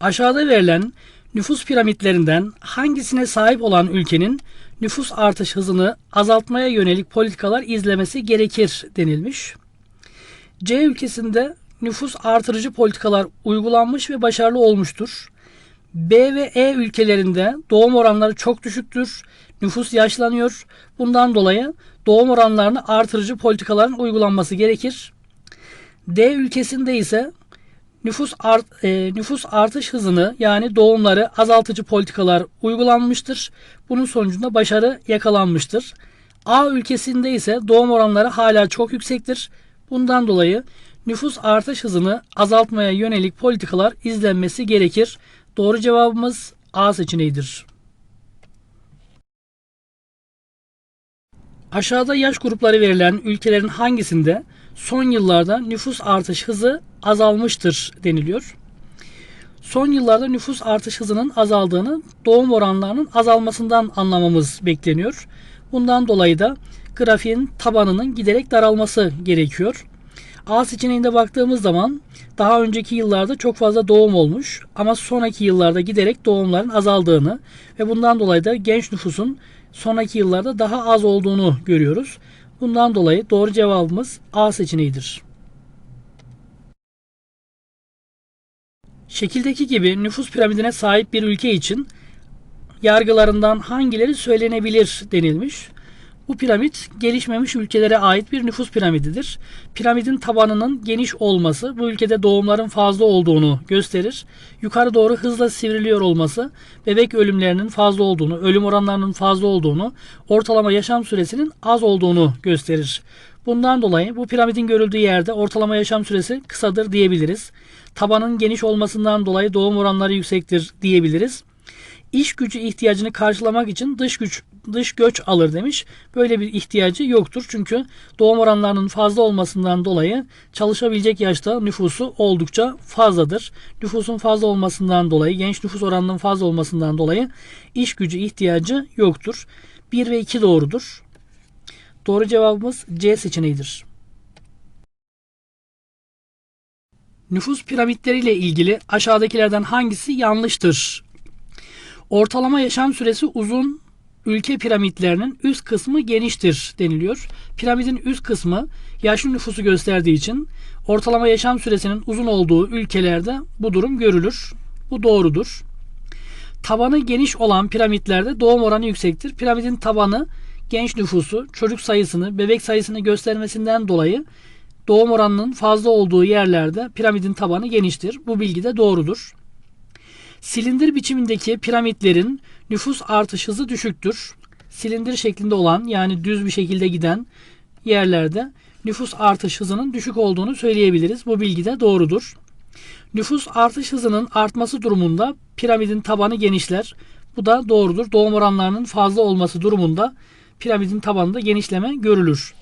Aşağıda verilen nüfus piramitlerinden hangisine sahip olan ülkenin nüfus artış hızını azaltmaya yönelik politikalar izlemesi gerekir denilmiş. C ülkesinde nüfus artırıcı politikalar uygulanmış ve başarılı olmuştur. B ve E ülkelerinde doğum oranları çok düşüktür. Nüfus yaşlanıyor. Bundan dolayı doğum oranlarını artırıcı politikaların uygulanması gerekir. D ülkesinde ise nüfus art, e, nüfus artış hızını yani doğumları azaltıcı politikalar uygulanmıştır. Bunun sonucunda başarı yakalanmıştır. A ülkesinde ise doğum oranları hala çok yüksektir. Bundan dolayı nüfus artış hızını azaltmaya yönelik politikalar izlenmesi gerekir. Doğru cevabımız A seçeneğidir. Aşağıda yaş grupları verilen ülkelerin hangisinde son yıllarda nüfus artış hızı azalmıştır deniliyor. Son yıllarda nüfus artış hızının azaldığını doğum oranlarının azalmasından anlamamız bekleniyor. Bundan dolayı da grafiğin tabanının giderek daralması gerekiyor. A seçeneğinde baktığımız zaman daha önceki yıllarda çok fazla doğum olmuş ama sonraki yıllarda giderek doğumların azaldığını ve bundan dolayı da genç nüfusun sonraki yıllarda daha az olduğunu görüyoruz. Bundan dolayı doğru cevabımız A seçeneğidir. Şekildeki gibi nüfus piramidine sahip bir ülke için yargılarından hangileri söylenebilir denilmiş. Bu piramit gelişmemiş ülkelere ait bir nüfus piramididir. Piramidin tabanının geniş olması bu ülkede doğumların fazla olduğunu gösterir. Yukarı doğru hızla sivriliyor olması bebek ölümlerinin fazla olduğunu, ölüm oranlarının fazla olduğunu, ortalama yaşam süresinin az olduğunu gösterir. Bundan dolayı bu piramidin görüldüğü yerde ortalama yaşam süresi kısadır diyebiliriz. Tabanın geniş olmasından dolayı doğum oranları yüksektir diyebiliriz iş gücü ihtiyacını karşılamak için dış güç dış göç alır demiş. Böyle bir ihtiyacı yoktur. Çünkü doğum oranlarının fazla olmasından dolayı çalışabilecek yaşta nüfusu oldukça fazladır. Nüfusun fazla olmasından dolayı, genç nüfus oranının fazla olmasından dolayı iş gücü ihtiyacı yoktur. 1 ve 2 doğrudur. Doğru cevabımız C seçeneğidir. Nüfus piramitleriyle ilgili aşağıdakilerden hangisi yanlıştır Ortalama yaşam süresi uzun ülke piramitlerinin üst kısmı geniştir deniliyor. Piramidin üst kısmı yaşlı nüfusu gösterdiği için ortalama yaşam süresinin uzun olduğu ülkelerde bu durum görülür. Bu doğrudur. Tabanı geniş olan piramitlerde doğum oranı yüksektir. Piramidin tabanı genç nüfusu, çocuk sayısını, bebek sayısını göstermesinden dolayı doğum oranının fazla olduğu yerlerde piramidin tabanı geniştir. Bu bilgi de doğrudur. Silindir biçimindeki piramitlerin nüfus artış hızı düşüktür. Silindir şeklinde olan yani düz bir şekilde giden yerlerde nüfus artış hızının düşük olduğunu söyleyebiliriz. Bu bilgi de doğrudur. Nüfus artış hızının artması durumunda piramidin tabanı genişler. Bu da doğrudur. Doğum oranlarının fazla olması durumunda piramidin tabanında genişleme görülür.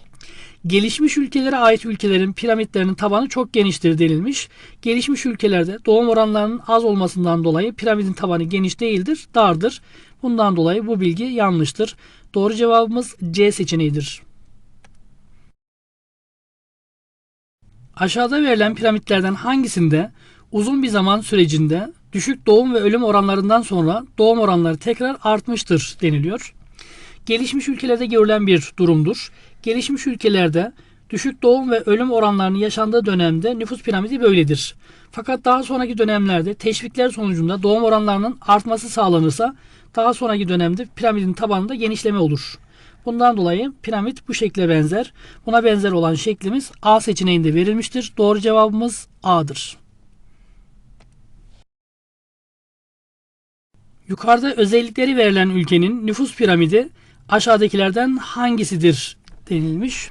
Gelişmiş ülkelere ait ülkelerin piramitlerinin tabanı çok geniştir denilmiş. Gelişmiş ülkelerde doğum oranlarının az olmasından dolayı piramidin tabanı geniş değildir, dardır. Bundan dolayı bu bilgi yanlıştır. Doğru cevabımız C seçeneğidir. Aşağıda verilen piramitlerden hangisinde uzun bir zaman sürecinde düşük doğum ve ölüm oranlarından sonra doğum oranları tekrar artmıştır deniliyor. Gelişmiş ülkelerde görülen bir durumdur. Gelişmiş ülkelerde düşük doğum ve ölüm oranlarının yaşandığı dönemde nüfus piramidi böyledir. Fakat daha sonraki dönemlerde teşvikler sonucunda doğum oranlarının artması sağlanırsa daha sonraki dönemde piramidin tabanında genişleme olur. Bundan dolayı piramit bu şekle benzer. Buna benzer olan şeklimiz A seçeneğinde verilmiştir. Doğru cevabımız A'dır. Yukarıda özellikleri verilen ülkenin nüfus piramidi aşağıdakilerden hangisidir denilmiş.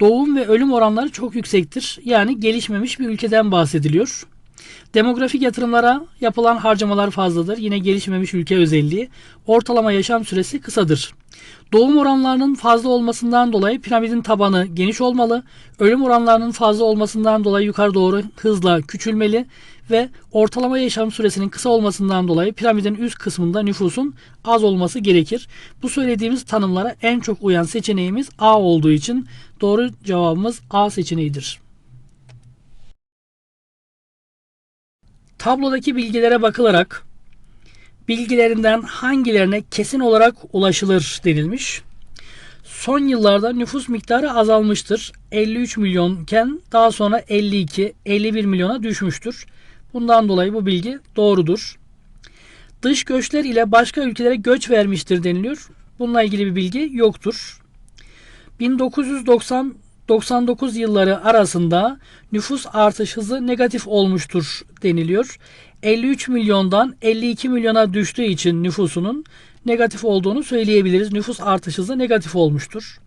Doğum ve ölüm oranları çok yüksektir. Yani gelişmemiş bir ülkeden bahsediliyor. Demografik yatırımlara yapılan harcamalar fazladır. Yine gelişmemiş ülke özelliği. Ortalama yaşam süresi kısadır. Doğum oranlarının fazla olmasından dolayı piramidin tabanı geniş olmalı. Ölüm oranlarının fazla olmasından dolayı yukarı doğru hızla küçülmeli ve ortalama yaşam süresinin kısa olmasından dolayı piramidin üst kısmında nüfusun az olması gerekir. Bu söylediğimiz tanımlara en çok uyan seçeneğimiz A olduğu için doğru cevabımız A seçeneğidir. Tablodaki bilgilere bakılarak bilgilerinden hangilerine kesin olarak ulaşılır denilmiş. Son yıllarda nüfus miktarı azalmıştır. 53 milyonken daha sonra 52, 51 milyona düşmüştür. Bundan dolayı bu bilgi doğrudur. Dış göçler ile başka ülkelere göç vermiştir deniliyor. Bununla ilgili bir bilgi yoktur. 1990-99 yılları arasında nüfus artış hızı negatif olmuştur deniliyor. 53 milyondan 52 milyona düştüğü için nüfusunun negatif olduğunu söyleyebiliriz. Nüfus artış hızı negatif olmuştur.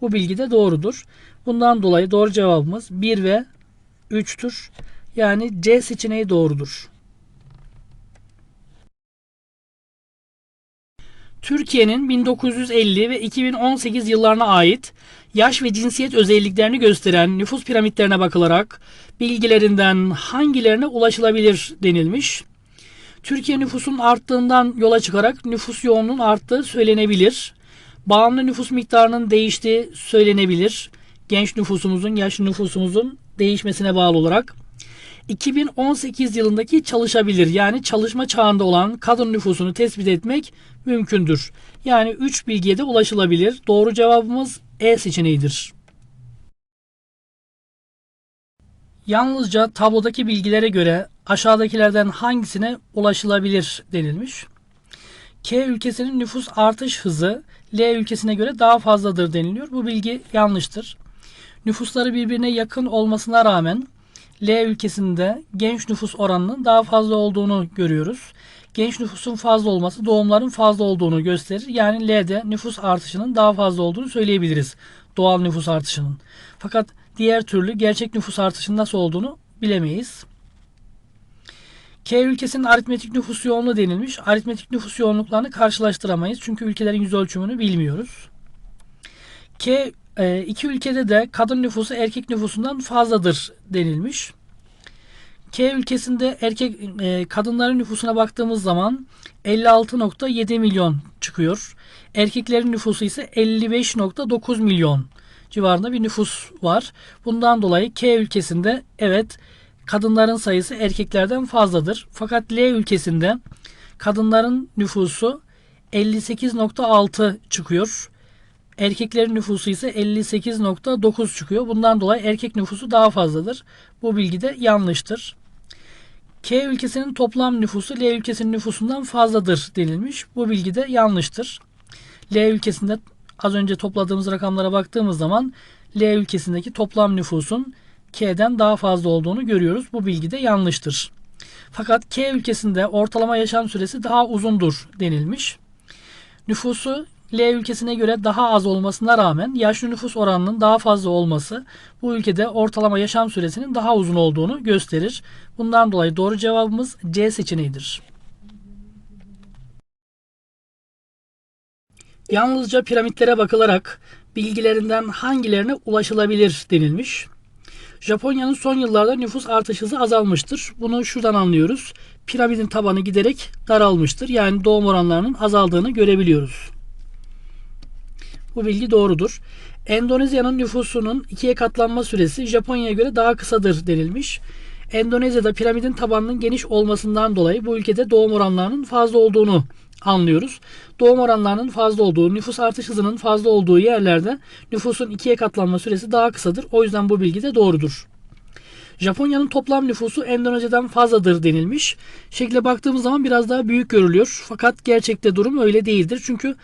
Bu bilgi de doğrudur. Bundan dolayı doğru cevabımız 1 ve 3'tür. Yani C seçeneği doğrudur. Türkiye'nin 1950 ve 2018 yıllarına ait yaş ve cinsiyet özelliklerini gösteren nüfus piramitlerine bakılarak bilgilerinden hangilerine ulaşılabilir denilmiş. Türkiye nüfusun arttığından yola çıkarak nüfus yoğunluğunun arttığı söylenebilir. Bağımlı nüfus miktarının değiştiği söylenebilir. Genç nüfusumuzun, yaşlı nüfusumuzun değişmesine bağlı olarak. 2018 yılındaki çalışabilir yani çalışma çağında olan kadın nüfusunu tespit etmek mümkündür. Yani 3 bilgiye de ulaşılabilir. Doğru cevabımız E seçeneğidir. Yalnızca tablodaki bilgilere göre aşağıdakilerden hangisine ulaşılabilir denilmiş. K ülkesinin nüfus artış hızı L ülkesine göre daha fazladır deniliyor. Bu bilgi yanlıştır. Nüfusları birbirine yakın olmasına rağmen L ülkesinde genç nüfus oranının daha fazla olduğunu görüyoruz. Genç nüfusun fazla olması doğumların fazla olduğunu gösterir. Yani L'de nüfus artışının daha fazla olduğunu söyleyebiliriz. Doğal nüfus artışının. Fakat diğer türlü gerçek nüfus artışının nasıl olduğunu bilemeyiz. K ülkesinin aritmetik nüfus yoğunluğu denilmiş. Aritmetik nüfus yoğunluklarını karşılaştıramayız. Çünkü ülkelerin yüz ölçümünü bilmiyoruz. K e, iki ülkede de kadın nüfusu erkek nüfusundan fazladır denilmiş. K ülkesinde erkek e, kadınların nüfusuna baktığımız zaman 56.7 milyon çıkıyor. Erkeklerin nüfusu ise 55.9 milyon civarında bir nüfus var. Bundan dolayı K ülkesinde evet kadınların sayısı erkeklerden fazladır. Fakat L ülkesinde kadınların nüfusu 58.6 çıkıyor. Erkeklerin nüfusu ise 58.9 çıkıyor. Bundan dolayı erkek nüfusu daha fazladır. Bu bilgi de yanlıştır. K ülkesinin toplam nüfusu L ülkesinin nüfusundan fazladır denilmiş. Bu bilgi de yanlıştır. L ülkesinde az önce topladığımız rakamlara baktığımız zaman L ülkesindeki toplam nüfusun K'den daha fazla olduğunu görüyoruz. Bu bilgi de yanlıştır. Fakat K ülkesinde ortalama yaşam süresi daha uzundur denilmiş. Nüfusu L ülkesine göre daha az olmasına rağmen yaşlı nüfus oranının daha fazla olması bu ülkede ortalama yaşam süresinin daha uzun olduğunu gösterir. Bundan dolayı doğru cevabımız C seçeneğidir. Yalnızca piramitlere bakılarak bilgilerinden hangilerine ulaşılabilir denilmiş. Japonya'nın son yıllarda nüfus artış hızı azalmıştır. Bunu şuradan anlıyoruz. Piramidin tabanı giderek daralmıştır. Yani doğum oranlarının azaldığını görebiliyoruz. Bu bilgi doğrudur. Endonezya'nın nüfusunun ikiye katlanma süresi Japonya'ya göre daha kısadır denilmiş. Endonezya'da piramidin tabanının geniş olmasından dolayı bu ülkede doğum oranlarının fazla olduğunu anlıyoruz. Doğum oranlarının fazla olduğu, nüfus artış hızının fazla olduğu yerlerde nüfusun ikiye katlanma süresi daha kısadır. O yüzden bu bilgi de doğrudur. Japonya'nın toplam nüfusu Endonezya'dan fazladır denilmiş. Şekle baktığımız zaman biraz daha büyük görülüyor. Fakat gerçekte durum öyle değildir. Çünkü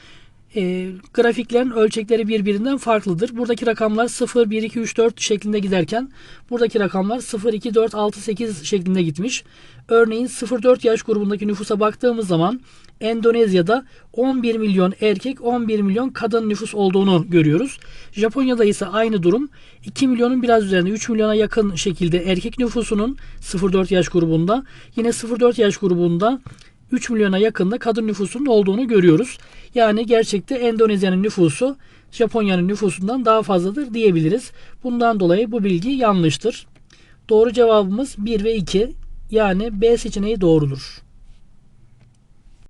e, grafiklerin ölçekleri birbirinden farklıdır. Buradaki rakamlar 0, 1, 2, 3, 4 şeklinde giderken buradaki rakamlar 0, 2, 4, 6, 8 şeklinde gitmiş. Örneğin 0-4 yaş grubundaki nüfusa baktığımız zaman Endonezya'da 11 milyon erkek 11 milyon kadın nüfus olduğunu görüyoruz. Japonya'da ise aynı durum 2 milyonun biraz üzerinde 3 milyona yakın şekilde erkek nüfusunun 0-4 yaş grubunda yine 0-4 yaş grubunda 3 milyona yakında kadın nüfusunun olduğunu görüyoruz. Yani gerçekte Endonezya'nın nüfusu Japonya'nın nüfusundan daha fazladır diyebiliriz. Bundan dolayı bu bilgi yanlıştır. Doğru cevabımız 1 ve 2 yani B seçeneği doğrudur.